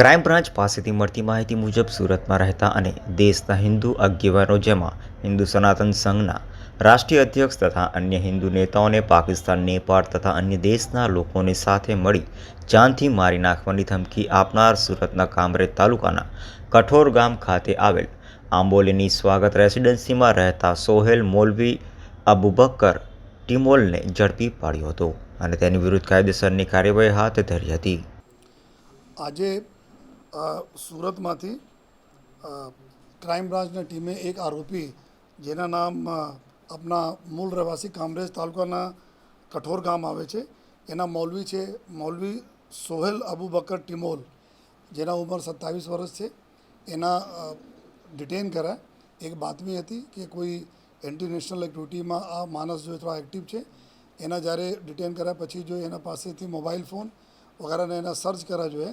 Crime branch પાસેથી મળતી માહિતી મુજબ સુરતમાં રહેતા અને દેશના હિન્દુ આગેવાનો જેમાં હિન્દુ સનાતન સંઘના રાષ્ટ્રીય અધ્યક્ષ તથા અન્ય હિન્દુ નેતાઓને પાકિસ્તાન, નેપાળ તથા અન્ય દેશના લોકોને સાથે મળી જાનથી મારી નાખવાની ધમકી આપનાર સુરતના કામરેજ તાલુકાના કઠોર ગામ ખાતે આવેલ આંબોલીની સ્વાગત રેસિડેન્સીમાં રહેતા સોહેલ મોલવી અબુબકર ટિમોલને ઝડપી પાડ્યો હતો અને તેની વિરુદ્ધ કાયદેસરની કાર્યવાહી હાથ ધરી હતી. આજે સુરતમાંથી ક્રાઇમ બ્રાન્ચની ટીમે એક આરોપી, જેના નામ આપણા મૂળ રહેવાસી કામરેજ તાલુકાના કઠોર ગામ આવે છે. એના મૌલવી છે, મૌલવી સોહેલ અબુબકર ટિમોલ, જેના ઉંમર સત્તાવીસ વર્ષ છે. એના ડિટેન કર્યા. એક બાતમી હતી કે કોઈ ઇન્ટરનેશનલ એક્ટિવિટીમાં આ માણસ જો થોડા એક્ટિવ છે, એના જ્યારે ડિટેન કર્યા પછી જો એના પાસેથી મોબાઈલ ફોન વગેરેને એના સર્ચ કર્યા જોઈએ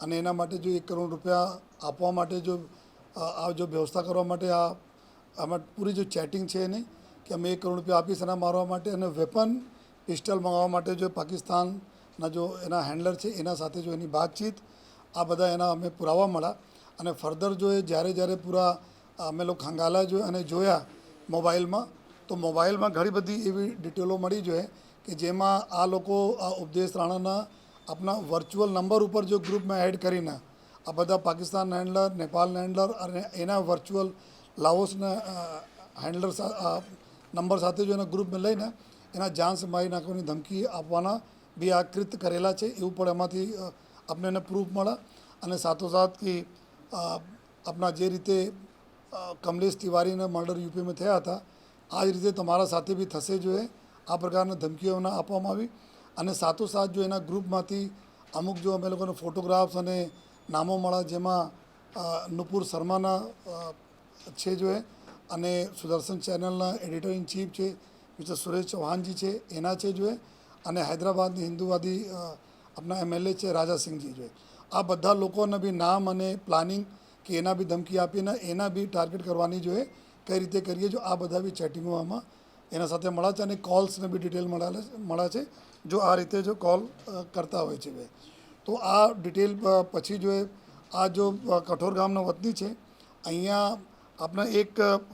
અને એના માટે જો એક કરોડ રૂપિયા આપવા માટે જો આ જો વ્યવસ્થા કરવા માટે આ, આમાં પૂરી જો ચેટિંગ છે એની, કે અમે એક કરોડ રૂપિયા આપીશ એના મારવા માટે અને વેપન પિસ્ટલ મંગાવવા માટે જો પાકિસ્તાનના જો એના હેન્ડલર છે, એના સાથે જો એની વાતચીત, આ બધા એના અમે પુરાવા મળ્યા. અને ફર્ધર જો એ જ્યારે જ્યારે પૂરા, અમે લોકો ખંગાલા જો અને જોયા મોબાઈલમાં, તો મોબાઈલમાં ઘણી બધી એવી ડિટેલો મળી જોઈએ કે જેમાં આ લોકો, આ ઉપદેશ રાણાના આપણા વર્ચ્યુઅલ નંબર ઉપર જો ગ્રુપમાં એડ કરીને આ બધા પાકિસ્તાન હેન્ડલર નેપાળના હેન્ડલર અને એના વર્ચ્યુઅલ લાઓસના હેન્ડલર નંબર સાથે જો એના ગ્રુપમાં લઈને એના જાન મારી નાખવાની ધમકી આપવાના બી આ કૃત કરેલા છે એવું પણ એમાંથી આપને એને પ્રૂફ મળે અને સાથોસાથ કે આપણા જે રીતે કમલેશ તિવારીના મર્ડર યુપીમાં થયા હતા આ જ રીતે તમારા સાથે બી થશે જોઈએ આ પ્રકારની ધમકીઓના આપવામાં આવી અને સાથોસાથ જો એના ગ્રુપમાંથી અમુક જો અમે લોકોને ફોટોગ્રાફ્સ અને નામો મળ્યા જેમાં નુપુર શર્માના છે જો એ અને સુદર્શન ચેનલના એડિટર ઇન ચીફ છે, મિસ્ટર સુરેશ ચૌહાણજી છે, એના છે જો એ અને હૈદરાબાદની હિન્દુવાદી આપણા એમએલએ છે રાજાસિંહજી એ. આ બધા લોકોને બી નામ અને પ્લાનિંગ કે એના બી ધમકી આપીને એના બી ટાર્ગેટ કરવાની જોઈએ કઈ રીતે કરીએ જો આ બધા બી ચેટિંગો આમાં એના સાથે મળ્યા છે અને કોલ્સને બી ડિટેલ મળ્યા મળ્યા છે, જો આ રીતે જો કોલ કરતા હોય છે બે. તો આ ડિટેલ પછી જો આ જો કઠોર ગામનો વતની છે, અહીંયા આપણે એક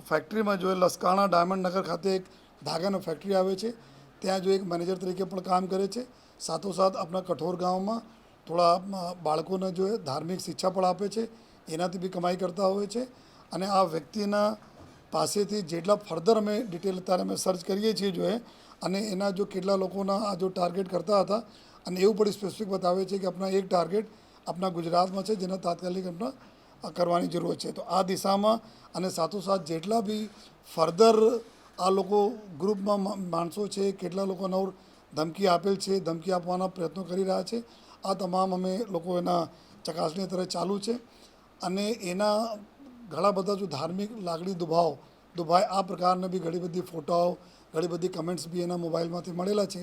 ફેક્ટરીમાં જો લસકાણા ડાયમંડ નગર ખાતે એક ધાગાનો ફેક્ટરી આવે છે, ત્યાં જો એક મેનેજર તરીકે પણ કામ કરે છે, સાથોસાથ આપણા કઠોર ગામમાં થોડા બાળકોને જો ધાર્મિક શિક્ષા પણ આપે છે, એનાથી બી કમાઈ કરતા હોય છે, અને આ વ્યક્તિના પાસેથી જેટલા ફર્ધર અમે ડિટેલ અત્યારે અમે સર્ચ કરીએ છીએ જો એ અને એના જો કેટલા લોકોના આ જો ટાર્ગેટ કરતા હતા, અને એવું પણ સ્પેસિફિક બતાવે છે કે આપણા એક ટાર્ગેટ આપણા ગુજરાતમાં છે, જેના તાત્કાલિક આપણા કરવાની જરૂર છે. તો આ દિશામાં અને સાથોસાથ જેટલા બી ફર્ધર આ લોકો ગ્રુપમાં માણસો છે, કેટલા લોકોને ધમકી આપેલ છે, ધમકી આપવાના પ્રયત્નો કરી રહ્યા છે, આ તમામ અમે લોકો એના ચકાસણી અત્યારે ચાલુ છે. અને એના ઘણા બધા જો ધાર્મિક લાગણી દુભાવ, દુભાય આ પ્રકારના બી ઘણી બધી ફોટાઓ, ઘણી બધી કમેન્ટ્સ બી એના મોબાઈલમાંથી મળેલા છે.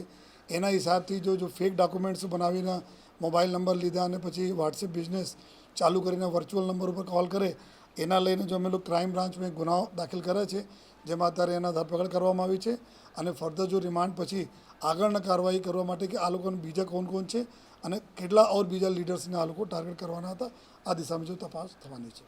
એના હિસાબથી જો જો ફેક ડોક્યુમેન્ટ્સ બનાવીને મોબાઈલ નંબર લીધા અને પછી વોટ્સએપ બિઝનેસ ચાલુ કરીને વર્ચ્યુઅલ નંબર ઉપર કોલ કરે, એના લઈને જો અમે લોકો ક્રાઇમ બ્રાન્ચમાં ગુનાઓ દાખલ કરે છે, જેમાં અત્યારે એના ધરપકડ કરવામાં આવી છે અને ફર્ધર જો રિમાન્ડ પછી આગળના કાર્યવાહી કરવા માટે કે આ લોકોને બીજા કોણ કોણ છે અને કેટલા ઓર બીજા લીડર્સને આ લોકો ટાર્ગેટ કરવાના હતા, આ દિશામાં જો તપાસ થવાની છે.